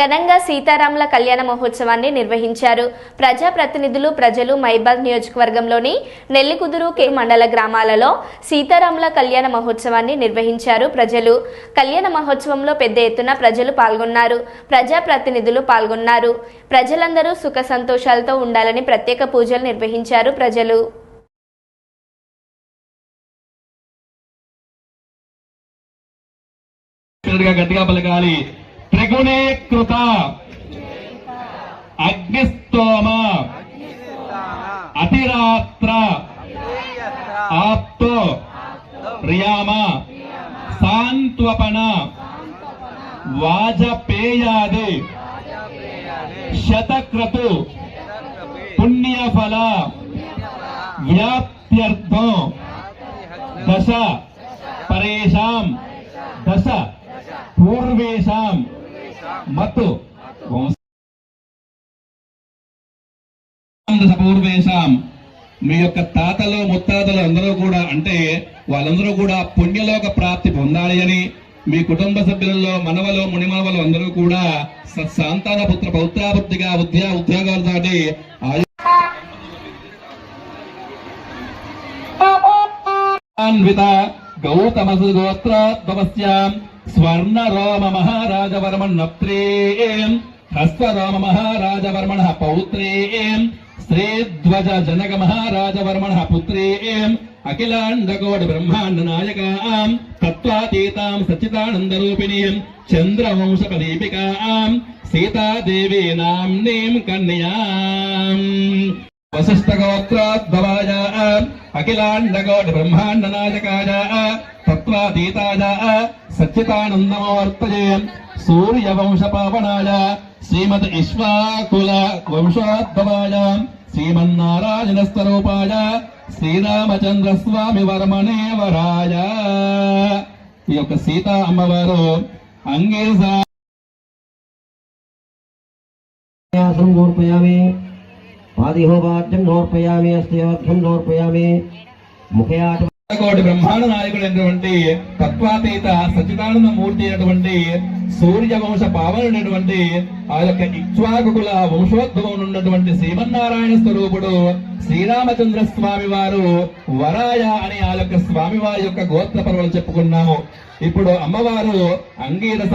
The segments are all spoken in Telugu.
ఘనంగా సీతారాముల కళ్యాణ మహోత్సవాన్ని నిర్వహించారు. ప్రజాప్రతినిధులు ప్రజలు మైబాద్ నియోజకవర్గంలోని నెల్లికుదురు కే మండల గ్రామాలలో సీతారాముల కళ్యాణ మహోత్సవాన్ని నిర్వహించారు ప్రజలు. కళ్యాణ మహోత్సవంలో పెద్ద ఎత్తున ప్రజలు పాల్గొన్నారు. ప్రజాప్రతినిధులు పాల్గొన్నారు. ప్రజలందరూ సుఖ సంతోషాలతో ఉండాలని ప్రత్యేక పూజలు నిర్వహించారు ప్రజలు. గట్టిగా గట్టిగా పలకాలి. త్రిగుణీకృత అగ్నిస్తోమ. అతిరాత్ర. ఆప్తో. ప్రియామ. సాంత్వపన. వాజపేయాది. శతక్రతు. పుణ్యఫల. వ్యాప్త్యర్థం. దశ. పరేషాం. దశ. పూర్వేషాం. మత్తు. దశ మీ యొక్క తాతలు ముత్తాతలు అందరూ కూడా అంటే వాళ్ళందరూ కూడా పుణ్యలోక ప్రాప్తి పొందాలి అని మీ కుటుంబ సభ్యులలో మనవలు మునిమనవలు అందరూ కూడా సంతాన పుత్ర పౌత్రాబుద్ధిగా ఉద్యా ఉద్యోగాలు దాటి గౌతమ గౌతమసు గోత్రోద్భవస్యాం. స్వర్ణ రామ మహారాజవర్మణ ప్రేం హస్వరోమ మహారాజవర్మణ పౌత్రేం శ్రీధ్వజ జనక మహారాజవర్మణ పుత్రేం అఖిలాండకోటి బ్రహ్మాండ నాయకాం తత్వాతీతాం సచ్చిదానందరూపిణీం చంద్రవంశపదీపికాం సీతాదేవి నామ్నీం కన్యాం వశిష్ఠగోత్రాద్భవాయ అఖిలాండకోటి బ్రహ్మాండ నాయకాయ తత్వాతీతాయ సచ్చితానందమవర్తయేన్ సూర్యవంశపావనాయ శ్రీమద్ ఇష్వాకుల వంశోద్భవాయ శ్రీమన్నారాయణ స్వరూపాయ శ్రీరామచంద్ర స్వామి వరమణేవరాయ ఈ యొక్క సీతా అమ్మవారు అంగేసా సమర్పయామి పాదిహోవాద్యం సమర్పయామి అస్యోధ్యం సమర్పయామి ముఖయాట కోటి బ్రహ్మాండ నాయకుడైనటువంటి తత్వాతీత సచిదానంద మూర్తి అయినటువంటి సూర్య వంశ పావనుడైనటువంటి ఆ యొక్క ఇక్ష్వాకుల వంశోద్భవం ఉన్నటువంటి శ్రీమన్నారాయణ స్వరూపుడు శ్రీరామచంద్ర స్వామి వారు వరాయ అని ఆ యొక్క స్వామి వారి యొక్క గోత్ర పర్వలు చెప్పుకున్నాము. ఇప్పుడు అమ్మవారు అంగీరస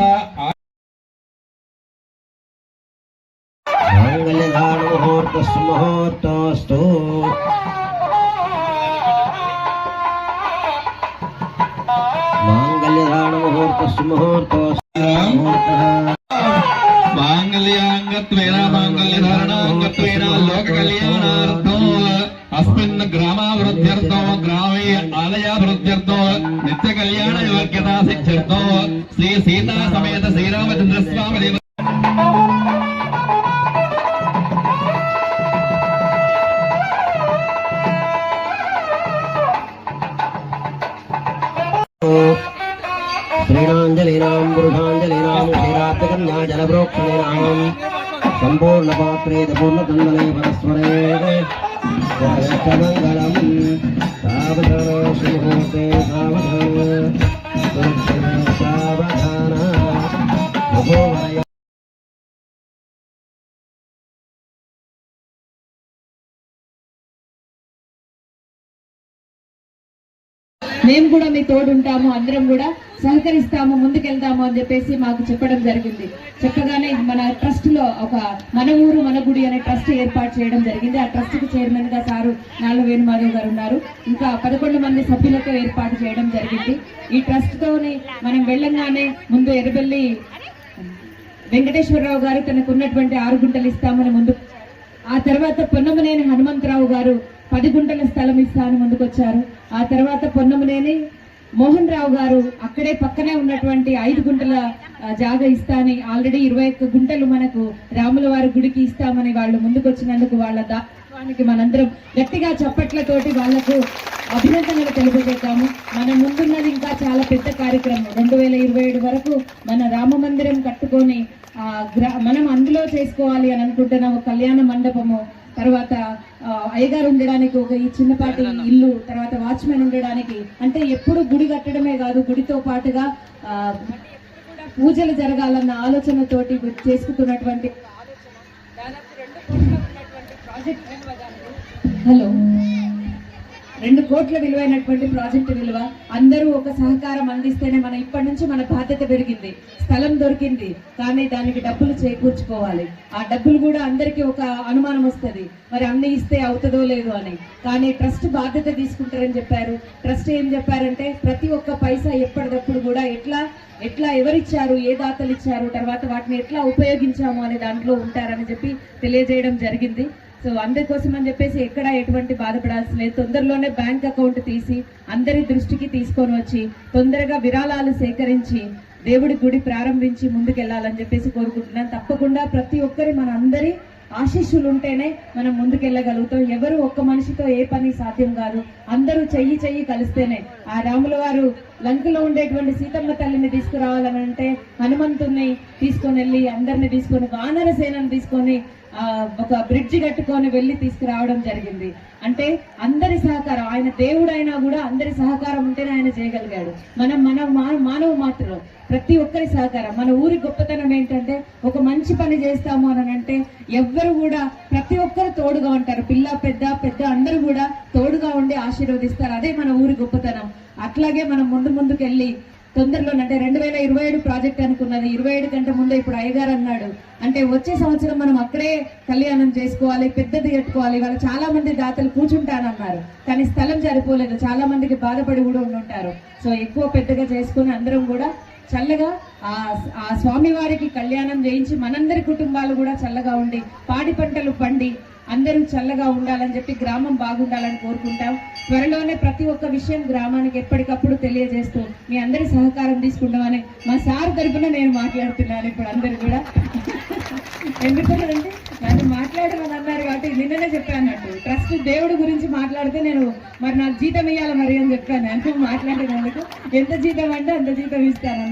മാംഗല്യാംഗത്വേന മാംഗല്യധാരണാംഗത്വേന ലോകകല്യാണാർത്ഥോ അസ്മിൻ ഗ്രാമാവൃദ്ധ്യർത്ഥോ ഗ്രാമേ ആലയാവൃദ്ധ്യർത്ഥോ നിത്യകല്യാണ യോഗ്യതാ സിദ്ധ്യർത്ഥോ ശ്രീ സീതാ സമേത ശ്രീരാമചന്ദ്രസ്വാമി Oh. శ్రీరాం గృహాంజలిరాం శ్రీరాత్రికన్యాజలప్రోక్షణిరాం సంపూర్ణపాత్రేత పూర్ణతండనే పరస్మరే జగమంగళం సావధాన శుభూతే సావధాన సావధాన. మేము కూడా మీ తోడు ఉంటాము అందరం కూడా సహకరిస్తాము ముందుకెళ్తాము అని చెప్పేసి మాకు చెప్పడం జరిగింది. చెప్పగానే మన ట్రస్ట్లో ఒక మన ఊరు మన గుడి అనే ట్రస్ట్ ఏర్పాటు చేయడం జరిగింది. ఆ ట్రస్ట్కు చైర్మన్గా సారు నాలుగు వేణుమాధవ్ గారు ఉన్నారు. ఇంకా పదకొండు మంది సభ్యులతో ఏర్పాటు చేయడం జరిగింది. ఈ ట్రస్ట్ మనం వెళ్ళంగానే ముందు ఎర్రబెల్లి వెంకటేశ్వరరావు గారు తనకు ఉన్నటువంటి ఆరు గుంటలు ఇస్తామని ముందు ఆ తర్వాత పొన్నమనేని హనుమంతరావు గారు పది గుంటల స్థలం ఇస్తాను ముందుకొచ్చారు ఆ తర్వాత పొన్నమునేని మోహన్ రావు గారు అక్కడే పక్కనే ఉన్నటువంటి ఐదు గుంటల జాగా ఇస్తాని ఆల్రెడీ ఇరవై ఒక్క గుంటలు మనకు రాముల వారి గుడికి ఇస్తామని వాళ్ళు ముందుకొచ్చినందుకు వాళ్ళ దానికి మనందరం గట్టిగా చప్పట్లతోటి వాళ్ళకు అభినందనలు తెలియజేద్దాము. మన ముందున్నది ఇంకా చాలా పెద్ద కార్యక్రమం. రెండు వేల ఇరవై ఏడు వరకు మన రామ మందిరం కట్టుకొని ఆ, మనం అందులో చేసుకోవాలి అని అనుకుంటున్నాము. కళ్యాణ మండపము తర్వాత అయ్యగారు ఉండడానికి ఒక ఈ చిన్నపాటి ఇల్లు తర్వాత వాచ్మెన్ ఉండడానికి. అంటే ఎప్పుడు గుడి కట్టడమే కాదు గుడితో పాటుగా పూజలు జరగాలన్న ఆలోచనతోటి చేసుకుతున్నటువంటి. హలో. రెండు కోట్ల విలువైనటువంటి ప్రాజెక్టు విలువ అందరూ ఒక సహకారం అందిస్తేనే మన ఇప్పటి నుంచి మన బాధ్యత పెరిగింది. స్థలం దొరికింది. కానీ దానికి డబ్బులు చేకూర్చుకోవాలి. ఆ డబ్బులు కూడా అందరికీ ఒక అనుమానం వస్తుంది. మరి అన్ని ఇస్తే అవుతుందో లేదో అని. కానీ ట్రస్ట్ బాధ్యత తీసుకుంటారని చెప్పారు. ట్రస్ట్ ఏం చెప్పారంటే ప్రతి ఒక్క పైసా ఎప్పటికప్పుడు కూడా ఎట్లా ఎట్లా ఎవరిచ్చారు ఏ దాతలు ఇచ్చారు తర్వాత వాటిని ఎట్లా ఉపయోగించాము అనే దాంట్లో ఉంటారని చెప్పి తెలియజేయడం జరిగింది. సో అందుకోసం అని చెప్పేసి ఎక్కడ ఎటువంటి బాధపడాల్సిన లేదు. తొందరలోనే బ్యాంక్ అకౌంట్ తీసి అందరి దృష్టికి తీసుకొని వచ్చి తొందరగా విరాళాలు సేకరించి దేవుడి గుడి ప్రారంభించి ముందుకెళ్ళాలని చెప్పేసి కోరుకుంటున్నాను. తప్పకుండా ప్రతి ఒక్కరి మన అందరి ఆశీస్సులు ఉంటేనే మనం ముందుకెళ్ళగలుగుతాం. ఎవరు ఒక్క మనిషితో ఏ పని సాధ్యం కాదు. అందరూ చెయ్యి చెయ్యి కలిస్తేనే. ఆ రాముల వారు లంకలో ఉండేటువంటి సీతమ్మ తల్లిని తీసుకురావాలని అంటే హనుమంతుణ్ణి తీసుకొని వెళ్ళి అందరిని తీసుకొని వానర సేనని తీసుకొని ఒక బ్రిడ్జి కట్టుకొని వెళ్ళి తీసుకురావడం జరిగింది. అంటే అందరి సహకారం ఆయన దేవుడైనా కూడా అందరి సహకారం ఉంటేనే ఆయన చేయగలిగాడు. మనం మన మానవ మాత్రం ప్రతి ఒక్కరి సహకారం. మన ఊరి గొప్పతనం ఏంటంటే ఒక మంచి పని చేస్తాము అని అంటే ఎవ్వరు కూడా ప్రతి ఒక్కరు తోడుగా ఉంటారు. పిల్ల పెద్ద పెద్ద అందరూ కూడా తోడుగా ఉండి ఆశీర్వదిస్తారు. అదే మన ఊరి గొప్పతనం. అట్లాగే మనం ముందు ముందుకెళ్ళి తొందరలో అంటే రెండు వేల ఇరవై ఏడు ప్రాజెక్ట్ అనుకున్నది. ఇరవై ఏడు కంటే ముందే ఇప్పుడు అయ్యగారు అన్నాడు. అంటే వచ్చే సంవత్సరం మనం అక్కడే కళ్యాణం చేసుకోవాలి పెద్దది కట్టుకోవాలి. వాళ్ళు చాలా మంది దాతలు కూర్చుంటానన్నారు. కానీ స్థలం సరిపోలేదు. చాలా మందికి బాధపడి కూడా ఉండుంటారు. సో ఎక్కువ పెద్దగా చేసుకుని అందరం కూడా చల్లగా ఆ స్వామివారికి స్వామి వారికి కళ్యాణం చేయించి మనందరి కుటుంబాలు కూడా చల్లగా ఉండి పాడి పంటలు పండి అందరూ చల్లగా ఉండాలని చెప్పి గ్రామం బాగుండాలని కోరుకుంటాం. త్వరలోనే ప్రతి ఒక్క విషయం గ్రామానికి ఎప్పటికప్పుడు తెలియజేస్తూ మీ అందరి సహకారం తీసుకుంటామని మా సార్ తరఫున నేను మాట్లాడుతున్నాను ఇప్పుడు అందరు కూడా. ఎందుకంటే నన్ను మాట్లాడమని అన్నారు కాబట్టి నిన్ననే చెప్పానట్టు ట్రస్ట్ దేవుడి గురించి మాట్లాడితే నేను మరి నాకు జీతం ఇవ్వాలి మరి అని చెప్పాను. నేను మాట్లాడినందుకు ఎంత జీతం అంటే అంత జీతం ఇస్తాను